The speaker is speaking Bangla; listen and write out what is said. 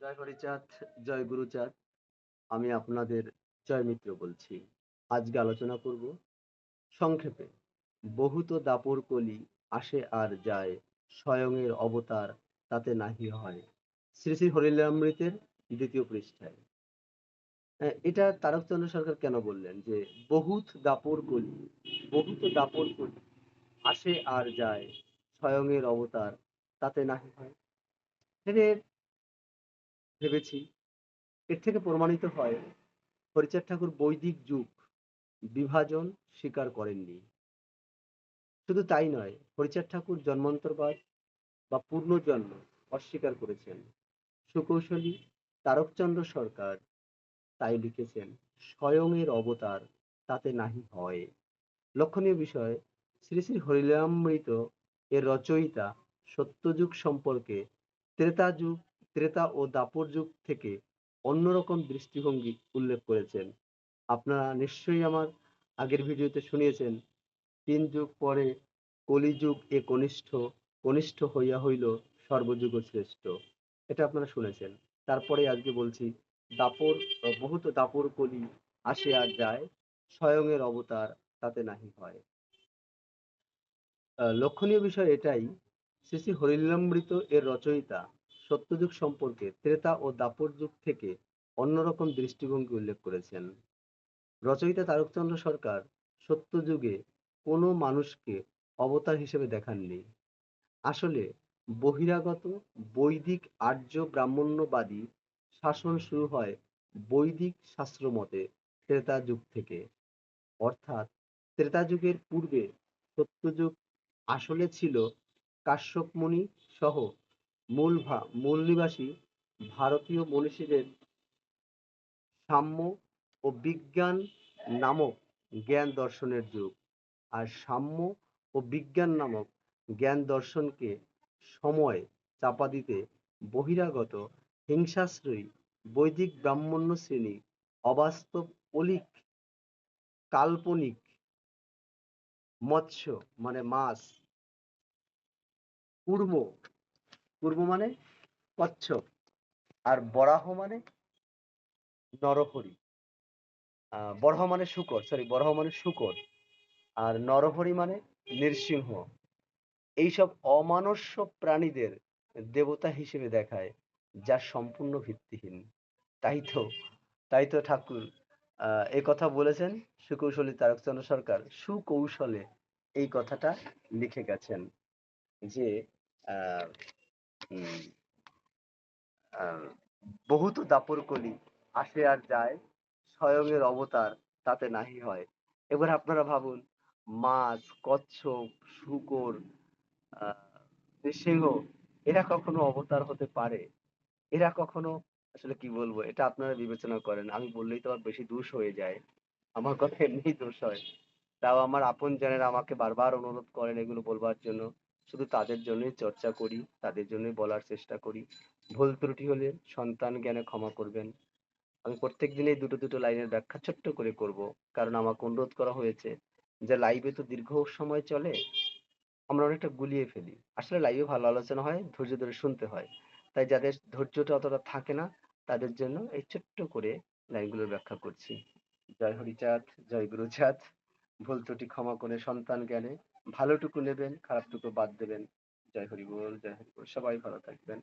জয় হরিচাঁদ জয় গুরুচাঁদ। আমি আপনাদের জয় মিত্র বলছি। আজকে আলোচনা করব সংক্ষেপে। বহুত দাপর কলি আসে আর যায় স্বয়ংের অবতার তাতে নাহি হয়। শ্রী শ্রী হরিলামৃতের দ্বিতীয় পৃষ্ঠায়। হ্যাঁ, এটা তারকচন্দ্র সরকার কেন বললেন? যে বহুত দাপর কলি বহুত দাপর কলি আসে আর যায় স্বয়ংের অবতার তাতে নাহি হয়। ভেবেছি। এর থেকে প্রমাণিত হয়, হরিচাঁদ ঠাকুর বৈদিক যুগ বিভাজন স্বীকার করেননি। শুধু তাই নয়, হরিচাঁদ ঠাকুর জন্মান্তরবাদ বা পূর্ণজন্ম অস্বীকার করেছেন। সুকৌশলী তারকচন্দ্র সরকার তাই লিখেছেন স্বয়ংের অবতার তাতে নাহি হয় লক্ষণীয় বিষয়, শ্রী শ্রী হরিলামৃত এর রচয়িতা সত্যযুগ সম্পর্কে ত্রেতা যুগ ত্রেতা ও দাপর যুগ থেকে অন্যরকম দৃষ্টিভঙ্গি উল্লেখ করেছেন। আপনারা নিশ্চয়ই আমার আগের ভিডিওতে শুনিয়েছেন, তিন যুগ পরে কলিযুগ এ কনিষ্ঠ কনিষ্ঠ হইয়া হইল সর্বযুগ শ্রেষ্ঠ এটা আপনারা শুনেছেন। তারপরে আজকে বলছি, দাপর, বহুত দাপর কলি আসে আর যায় স্বয়ংের অবতার তাতে নাহি হয়। লক্ষণীয় বিষয় এটাই, শ্রী শ্রী হরিলামৃত এর রচয়িতা সত্যযুগ সম্পর্কে ত্রেতা ও দাপর যুগ থেকে অন্যরকম দৃষ্টিভঙ্গি উল্লেখ করেছেন। রচয়িতা তারকচন্দ্র সরকার সত্যযুগে কোনো মানুষকে অবতার হিসেবে দেখাননি। আসলে বহিরাগত, বৈদিক, আর্য, ব্রাহ্মণ্যবাদী শাসন শুরু হয় বৈদিক শাস্ত্র মতে ত্রেতা যুগ থেকে। অর্থাৎ ত্রেতা যুগের পূর্বে সত্যযুগ আসলে ছিল কাশ্যপ মুনি সহ মূল মূল নিবাসী ভারতীয় মনীষীদের সাম্য ও বিজ্ঞান নামক জ্ঞান দর্শনের যুগ। আর সাম্য ও বিজ্ঞান নামক জ্ঞান দর্শনকে সময় চাপা দিতে বহিরাগত হিংসাশ্রয়ী বৈদিক ব্রাহ্মণ্য শ্রেণি অবাস্তব অলিক কাল্পনিক মৎস্য মানে মাছ কুর্ম কুর্ম মানে কচ্ছপ আর বরাহ মানে নরহরি। বরাহ মানে শুকর সরি বরাহ মানে শুকর, আর নরহরি মানে নৃসিংহ। এইসব অমানুষ্য প্রাণীদের দেবতা হিসেবে দেখায়, যা সম্পূর্ণ ভিত্তিহীন। তাই তো তাই তো ঠাকুর এই কথা বলেছেন সুকৌশলী তারকচন্দ্র সরকার। সুকৌশলে এই কথাটা লিখে গেছেন যে বহুত দাপর কলি আসে আর যায় স্বয়ংের অবতার তাতে নাহি হয়। এবার আপনারা ভাবুন, মাছ, কচ্ছপ, শুকর সিংহ এরা কখনো অবতার হতে পারে? এরা কখনো, আসলে কি বলব, এটা আপনারা বিবেচনা করেন, আমি বললেই তো আর বেশি দোষ হয়ে যায়। আমার কথা এমনিই দোষ হয়। তাও আমার আপন জনেরা আমাকে বারবার অনুরোধ করেন এগুলো বলবার জন্য। শুধু তাদের জন্যই চর্চা করি, তাদের জন্যই বলার চেষ্টা করি। ভুল ত্রুটি হলে সন্তান জ্ঞানে ক্ষমা করবেন। আমি প্রত্যেক দিনই দুটো দুটো লাইনের ব্যাখ্যা ছোট্ট করে করব, কারণ আমাকে অনুরোধ করা হয়েছে যে লাইভে তো দীর্ঘ সময় চলে, আমরা অনেকটা গুলিয়ে ফেলি। আসলে লাইভে ভালো আলোচনা হয়, ধৈর্য ধরে শুনতে হয়। তাই যাদের ধৈর্যটা অতটা থাকে না, তাদের জন্য এই ছোট্ট করে লাইনগুলোর ব্যাখ্যা করছি। জয় হরিচাঁদ, জয় গুরুচাঁদ। ভুল ত্রুটি ক্ষমা করে সন্তান জ্ঞানে ভালোটুকু নেবেন খারাপটুকু বাদ দেবেন। জয় হরি বল জয় হরি বল সবাই ভালো থাকবেন।